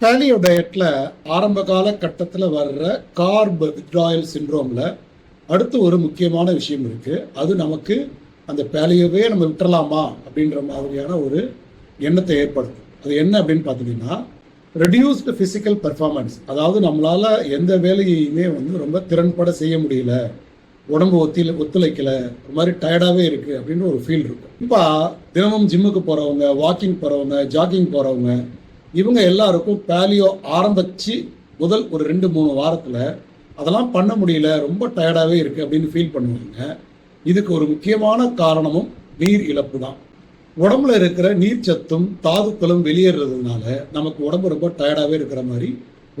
Paleo டயட்டில் ஆரம்ப கால கட்டத்தில் வர்ற கார்ப் வித்ராயல் சிண்ட்ரோமில் அடுத்து ஒரு முக்கியமான விஷயம் இருக்குது அது நமக்கு அந்த பேலியோவே நம்ம விட்டுறலாமா அப்படின்ற மாதிரியான ஒரு எண்ணத்தை ஏற்படுத்தும். அது என்ன அப்படின்னு பார்த்தீங்கன்னா ரெடியூஸ்டு ஃபிசிக்கல் பெர்ஃபார்மன்ஸ் அதாவது நம்மளால் எந்த வேலையுமே வந்து ரொம்ப திறன்பட செய்ய முடியல. உடம்பு ஒத்தில ஒத்துழைக்கல. ஒரு மாதிரி டயர்டாகவே இருக்குது அப்படின்ற ஒரு ஃபீல் இருக்கும். இப்போ தினமும் ஜிம்முக்கு போகிறவங்க வாக்கிங் போகிறவங்க ஜாக்கிங் போகிறவங்க இவங்க எல்லாருக்கும் பேலியோ ஆரம்பிச்சு முதல் ஒரு ரெண்டு மூணு வாரத்தில் அதெல்லாம் பண்ண முடியல ரொம்ப டயர்டாகவே இருக்குது அப்படின்னு ஃபீல் பண்ணுவாங்க. இதுக்கு ஒரு முக்கியமான காரணமும் நீர் இழப்பு தான். உடம்புல இருக்கிற நீர்ச்சத்தும் தாதுக்களும் வெளியேறதுனால நமக்கு உடம்பு ரொம்ப டயர்டாகவே இருக்கிற மாதிரி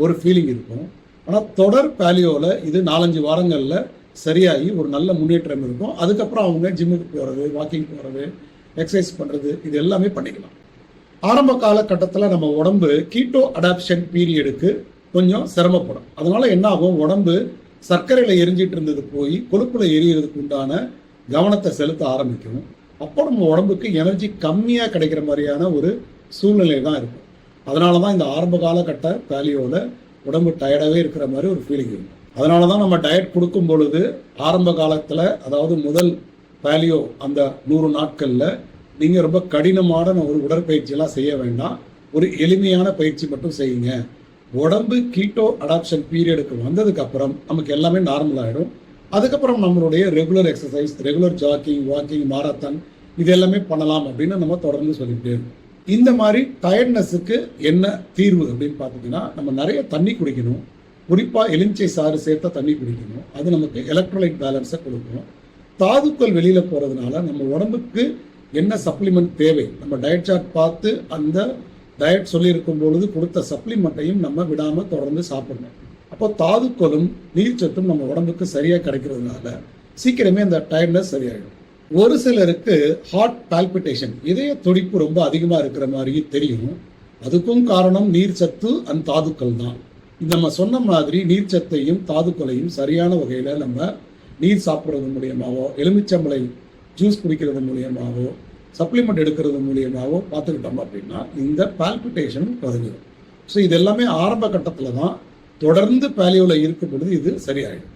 ஒரு ஃபீலிங் இருக்கும். ஆனால் தொடர் பேலியோவில் இது நாலஞ்சு வாரங்களில் சரியாகி ஒரு நல்ல முன்னேற்றம் இருக்கும். அதுக்கப்புறம் அவங்க ஜிம்முக்கு போகிறது வாக்கிங் போகிறது எக்ஸசைஸ் பண்ணுறது இது எல்லாமே பண்ணிக்கலாம். ஆரம்ப காலகட்டத்தில் நம்ம உடம்பு கீட்டோ அடாப்ஷன் பீரியடுக்கு கொஞ்சம் சிரமப்படும். அதனால என்ன ஆகும் உடம்பு சர்க்கரையில் எரிஞ்சிட்டு இருந்தது போய் கொழுப்பில் எரியறதுக்கு உண்டான கவனத்தை செலுத்த ஆரம்பிக்கும். அப்போ நம்ம உடம்புக்கு எனர்ஜி கம்மியாக கிடைக்கிற மாதிரியான ஒரு சூழ்நிலை தான் இருக்கும். அதனால தான் இந்த ஆரம்ப காலகட்ட பேலியோவில் உடம்பு டயர்டாகவே இருக்கிற மாதிரி ஒரு ஃபீலிங் இருக்கும். அதனால தான் நம்ம டயட் கொடுக்கும் பொழுது ஆரம்ப காலத்தில் அதாவது முதல் பேலியோ அந்த நூறு நாட்களில் நீங்கள் ரொம்ப கடினமான ஒரு உடற்பயிற்சியெல்லாம் செய்ய வேண்டாம். ஒரு எளிமையான பயிற்சி மட்டும் செய்யுங்க. உடம்பு கீட்டோ அடாப்ஷன் பீரியடுக்கு வந்ததுக்கப்புறம் நமக்கு எல்லாமே நார்மல் ஆகிடும் அதுக்கப்புறம் நம்மளுடைய regular exercise regular jogging walking marathon இது எல்லாமே பண்ணலாம் அப்படின்னு நம்ம தொடர்ந்து சொல்லிக்கிட்டே இருக்கோம். இந்த மாதிரி டயர்ட்னஸுக்கு என்ன தீர்வு அப்படின்னு பார்த்தீங்கன்னா நம்ம நிறைய தண்ணி குடிக்கணும். குறிப்பாக எலுமிச்சை சாறு சேர்த்த தண்ணி குடிக்கணும். அது நமக்கு எலக்ட்ரோலைட் பேலன்ஸை கொடுக்கும். தாதுக்கள் வெளியில் போகிறதுனால நம்ம உடம்புக்கு என்ன சப்ளிமெண்ட் தேவை? நம்ம டயட் சார்ட் பார்த்து அந்த டயட் சொல்லியிருக்கும் பொழுது கொடுத்த சப்ளிமெண்ட்டையும் நம்ம விடாமல் தொடர்ந்து சாப்பிடணும். அப்போ தாதுக்களும் நீர்ச்சத்தும் நம்ம உடம்புக்கு சரியாக கிடைக்கிறதுனால சீக்கிரமே அந்த டயர்ட்னஸ் சரியாயிடும். ஒரு சிலருக்கு ஹார்ட் பால்பிட்டேஷன் இதய துடிப்பு ரொம்ப அதிகமாக இருக்கிற மாதிரி தெரியும். அதுக்கும் காரணம் நீர்ச்சத்து அண்ட் தாதுக்கள் தான். நம்ம சொன்ன மாதிரி நீர்ச்சத்தையும் தாதுக்களையும் சரியான வகையில் நம்ம நீர் சாப்பிட்றது மூலியமாவோ எலுமிச்சம்பளை ஜூஸ் குடிக்கிறது மூலியமாகவோ சப்ளிமெண்ட் எடுக்கிறது மூலியமாகவோ பார்த்துக்கிட்டோம் அப்படின்னா இந்த பால்பிட்டேஷனும் குறைஞ்சிடும் ஸோ இது எல்லாமே ஆரம்ப கட்டத்தில் தான் தொடர்ந்து பேலியோவில் இருக்கும் பொழுது இது சரியாயிடும்.